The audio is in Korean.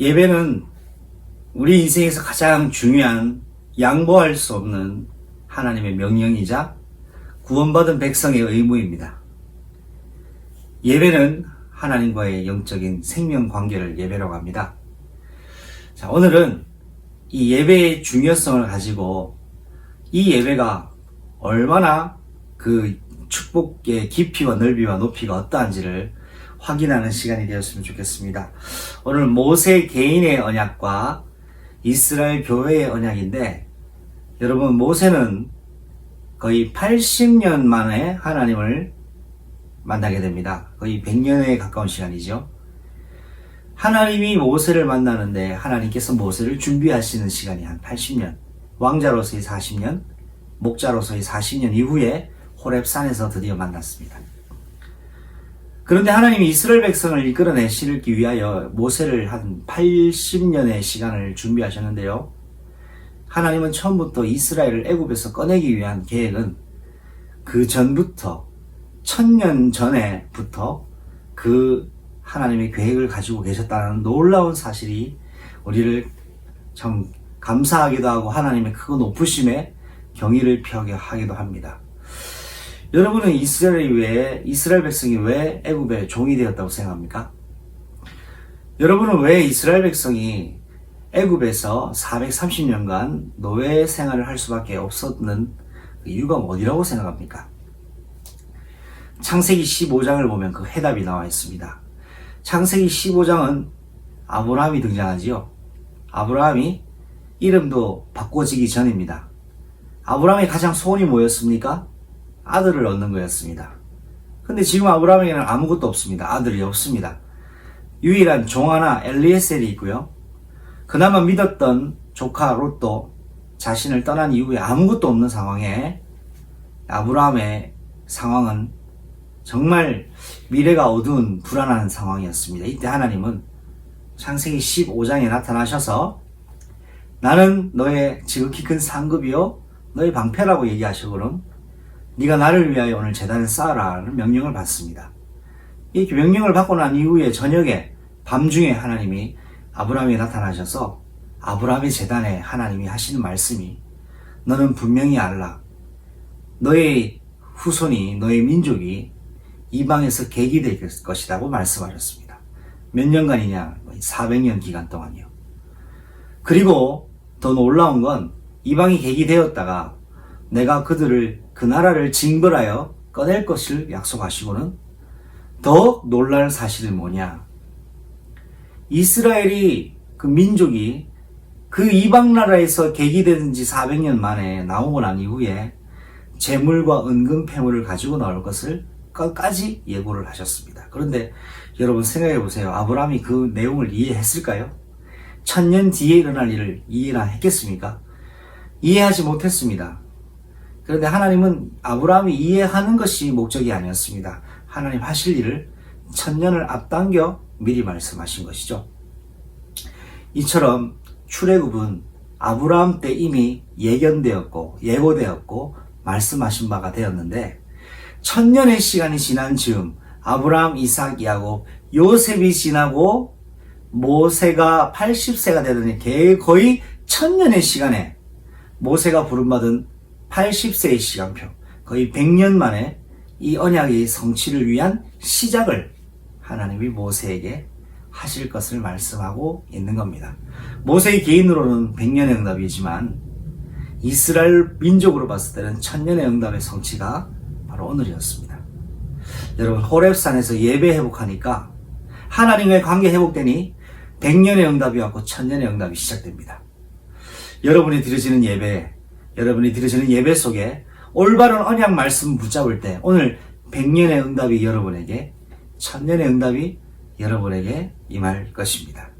예배는 우리 인생에서 가장 중요한 양보할 수 없는 하나님의 명령이자 구원받은 백성의 의무입니다. 예배는 하나님과의 영적인 생명 관계를 예배라고 합니다. 자, 오늘은 이 예배의 중요성을 가지고 이 예배가 얼마나 그 축복의 깊이와 넓이와 높이가 어떠한지를 확인하는 시간이 되었으면 좋겠습니다. 오늘 모세 개인의 언약과 이스라엘 교회의 언약인데 여러분 모세는 거의 80년 만에 하나님을 만나게 됩니다. 거의 100년에 가까운 시간이죠. 하나님이 모세를 만나는데 하나님께서 모세를 준비하시는 시간이 한 80년, 왕자로서의 40년, 목자로서의 40년 이후에 호렙산에서 드디어 만났습니다. 그런데 하나님이 이스라엘 백성을 이끌어내시기 위하여 모세를 한 80년의 시간을 준비하셨는데요. 하나님은 처음부터 이스라엘을 애굽에서 꺼내기 위한 계획은 그 전부터 천년 전에부터 그 하나님의 계획을 가지고 계셨다는 놀라운 사실이 우리를 참 감사하기도 하고 하나님의 크고 높으심에 경의를 표하게 하기도 합니다. 여러분은 이스라엘이 왜 이스라엘 백성이 왜 애굽의 종이 되었다고 생각합니까? 여러분은 왜 이스라엘 백성이 애굽에서 430년간 노예 생활을 할 수밖에 없었는 그 이유가 어디라고 생각합니까? 창세기 15장을 보면 그 해답이 나와 있습니다. 창세기 15장은 아브라함이 등장하지요. 아브라함이 이름도 바꿔지기 전입니다. 아브라함의 가장 소원이 뭐였습니까? 아들을 얻는 거였습니다. 근데 지금 아브라함에게는 아무것도 없습니다. 아들이 없습니다. 유일한 종 하나 엘리에셀이 있고요. 그나마 믿었던 조카 롯도 자신을 떠난 이후에 아무것도 없는 상황에 아브라함의 상황은 정말 미래가 어두운 불안한 상황이었습니다. 이때 하나님은 창세기 15장에 나타나셔서 나는 너의 지극히 큰 상급이요 너의 방패라고 얘기하시고는 네가 나를 위하여 오늘 재단을 쌓아라는 명령을 받습니다. 이 명령을 받고 난 이후에 저녁에 밤중에 하나님이 아브라함에 나타나셔서 아브라함의 재단에 하나님이 하시는 말씀이 너는 분명히 알라. 너의 후손이 너의 민족이 이방에서 계기 될 것이라고 말씀하셨습니다. 몇 년간이냐? 400년 기간 동안이요. 그리고 더 놀라운 건 이방이 계기 되었다가 내가 그들을 그 나라를 징벌하여 꺼낼 것을 약속하시고는 더욱 놀랄 사실은 뭐냐? 이스라엘이 그 민족이 그 이방 나라에서 계기된 지 400년 만에 나오고 난 이후에 재물과 은근 패물을 가지고 나올 것을 끝까지 예고를 하셨습니다. 그런데 여러분 생각해 보세요. 아브라함이 그 내용을 이해했을까요? 천년 뒤에 일어날 일을 이해나 했겠습니까? 이해하지 못했습니다. 그런데 하나님은 아브라함이 이해하는 것이 목적이 아니었습니다. 하나님 하실 일을 천년을 앞당겨 미리 말씀하신 것이죠. 이처럼 출애굽은 아브라함 때 이미 예견되었고 예고되었고 말씀하신 바가 되었는데 천년의 시간이 지난 즈음 아브라함, 이삭, 야곱, 요셉이 지나고 모세가 80세가 되더니 거의 천년의 시간에 모세가 부름받은 80세의 시간표 거의 100년 만에 이 언약의 성취를 위한 시작을 하나님이 모세에게 하실 것을 말씀하고 있는 겁니다. 모세의 개인으로는 100년의 응답이지만 이스라엘 민족으로 봤을 때는 천년의 응답의 성취가 바로 오늘이었습니다. 여러분 호렙산에서 예배 회복하니까 하나님과의 관계 회복되니 100년의 응답이 왔고 천년의 응답이 시작됩니다. 여러분이 드려지는 예배, 여러분이 드려지는 예배 속에 올바른 언약 말씀 붙잡을 때 오늘 100년의 응답이 여러분에게 천년의 응답이 여러분에게 임할 것입니다.